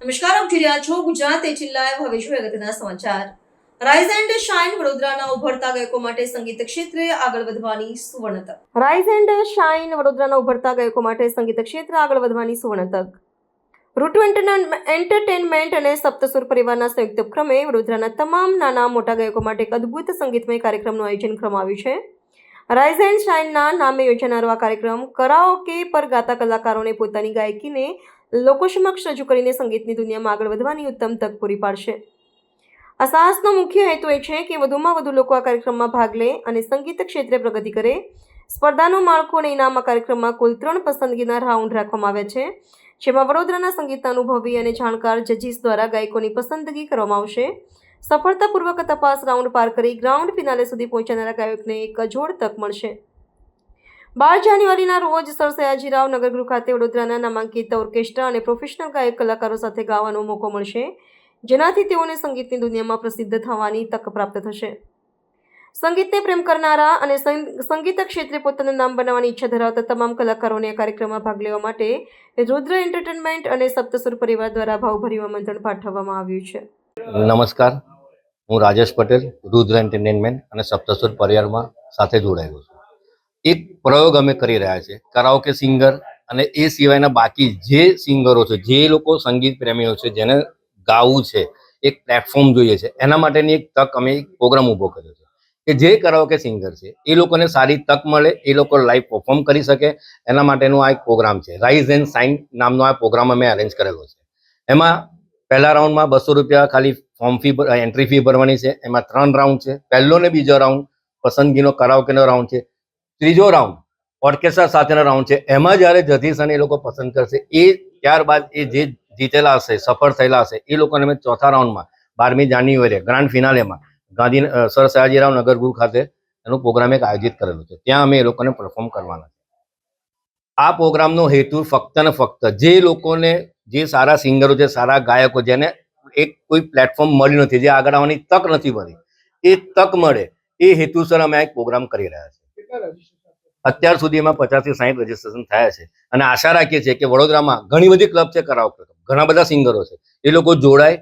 નમસ્કાર, આપ જોઈ રહ્યા છો ગુજરાત એ જિલ્લા હવે જોઈએ અગત્યના સમાચાર. રાઇઝ એન્ડ શાઇન વડોદરાના ઉભરતા ગાયકો માટે સંગીત ક્ષેત્રે આગળ વધવાની સુવર્ણ તક રાઇઝ એન્ડ શાઇન વડોદરાના ઉભરતા ગાયકો માટે સંગીત ક્ષેત્રે આગળ વધવાની સુવર્ણ તક રૂટુ એન્ટરટેનમેન્ટ અને સપ્તસુર પરિવારના સંયુક્ત ઉપક્રમે વડોદરાના તમામ નાના મોટા ગાયકો માટે એક અદ્ભુત સંગીતમય કાર્યક્રમનું આયોજન કરવામાં આવ્યું છે. રાઇઝ એન્ડ શાઇનના નામે યોજાનારો આ કાર્યક્રમ કરાઓકે પર ગાતા કલાકારોને પોતાની ગાયકીને લોકો સમક્ષ રજૂ કરીને સંગીતની દુનિયામાં આગળ વધવાની ઉત્તમ તક પૂરી પાડશે. આ સાહસનો મુખ્ય હેતુ એ છે કે વધુમાં વધુ લોકો આ કાર્યક્રમમાં ભાગ લે અને સંગીત ક્ષેત્રે પ્રગતિ કરે. સ્પર્ધાનું માળખું અને ઇનામ આ કાર્યક્રમમાં કુલ ત્રણ પસંદગીના રાઉન્ડ રાખવામાં આવ્યા છે, જેમાં વડોદરાના સંગીતના અનુભવી અને જાણકાર જજીસ દ્વારા ગાયકોની પસંદગી કરવામાં આવશે. સફળતાપૂર્વક તપાસ રાઉન્ડ પાર કરી ગ્રાઉન્ડ ફિનાલે સુધી પહોંચનારા ગાયકને એક અજોડ તક મળશે. બાર જાન્યુઆરીના રોજ સર સયાજીરાવ નગરગૃહ ખાતે વડોદરાના નામાંકિત ઓર્કેસ્ટ્રા અને પ્રોફેશનલ ગાયક કલાકારો સાથે ગાવાનો મોકો મળશે, જેનાથી તેઓને સંગીતની દુનિયામાં પ્રસિદ્ધ થવાની તક પ્રાપ્ત થશે. સંગીતને પ્રેમ કરનારા અને સંગીત ક્ષેત્રે પોતાનું નામ બનાવવાની ઈચ્છા ધરાવતા તમામ કલાકારોને આ કાર્યક્રમમાં ભાગ લેવા માટે રુદ્ર એન્ટરટેનમેન્ટ અને સપ્તસુર પરિવાર દ્વારા ભાવભર્યું આમંત્રણ પાઠવવામાં આવ્યું છે. નમસ્કાર. હું રાજેશ પટેલ, રુદ્ર એન્ટરટેનમેન્ટ અને સપ્તસુર પરિવારમાં સાથે જોડાયેલો છું. એક પ્રયોગ અમે કરી રહ્યા છે કરાઓકે સિંગર અને એ સિવાયના બાકી જે સિંગરો છે, જે લોકો સંગીત પ્રેમીઓ છે, જેને ગાવું છે, એક પ્લેટફોર્મ જોઈએ છે, એના માટેની એક તક અમે એક પ્રોગ્રામ ઊભો કર્યો છે. કે જે કરાઓકે સિંગર છે, એ લોકોને સારી તક મળે, એ લોકો લાઈવ પરફોર્મ કરી શકે, એના માટેનો આ એક પ્રોગ્રામ છે. રાઇઝ એન્ડ સાઇન નામનો આ પ્રોગ્રામ અમે અરેન્જ કરેલો છે. એમાં પહેલા રાઉન્ડમાં બસો રૂપિયા ખાલી ફોર્મ ફી એન્ટ્રી ફી ભરવાની છે. એમાં ત્રણ રાઉન્ડ છે. પહેલો ને બીજો રાઉન્ડ પસંદગીનો કરાવકેનો રાઉન્ડ છે. ત્રીજો રાઉન્ડ ઓર્કેસ્ટ્રા સાથેનો રાઉન્ડ છે. એમાં જ્યારે જજીસ એ લોકો પસંદ કરશે, એ ત્યારબાદ એ જે જીતેલા હશે, સફળ થયેલા હશે, એ લોકોને અમે ચોથા રાઉન્ડમાં, બારમી જાન્યુઆરીએ ગ્રાન્ડ ફિનાલેમાં ગાંધી સર સયાજીરાવ નગરગૃહ ખાતે એનું પ્રોગ્રામ એક આયોજિત કરેલું છે. ત્યાં અમે એ લોકોને પરફોર્મ કરવાના છે. આ પ્રોગ્રામનો હેતુ ફક્ત ને ફક્ત જે લોકોને જે સારા સિંગરો છે સારા ગાયકો જેને એક કોઈ પ્લેટફોર્મ મળ્યું નથી જે આગળ આવવાની તક નથી મળી. એ તક મળે એ હેતુસર અમે એક પ્રોગ્રામ કરી રહ્યા છીએ. અત્યાર સુધી એમાં પચાસથી સાહીઠ રજીસ્ટ્રેશન થયા છે. અને આશા રાખીએ છીએ કે વડોદરામાં ઘણી બધી ક્લબ છે કરાઓકે ઘણા બધા સિંગરો છે. એ લોકો જોડાય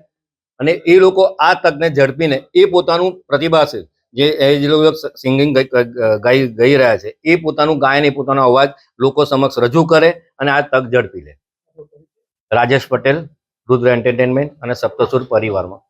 અને એ લોકો આ તકને ઝડપીને એ પોતાનું પ્રતિભા છે જે એ જે લોકો સિંગિંગ ગાઈ ગઈ રહ્યા છે એ પોતાનું ગાયન એ પોતાનો અવાજ લોકો સમક્ષ રજૂ કરે અને આ તક ઝડપી લે. રાજેશ પટેલ રુદ્ર એન્ટરટેનમેન્ટ અને સપ્તસુર પરિવારમાં.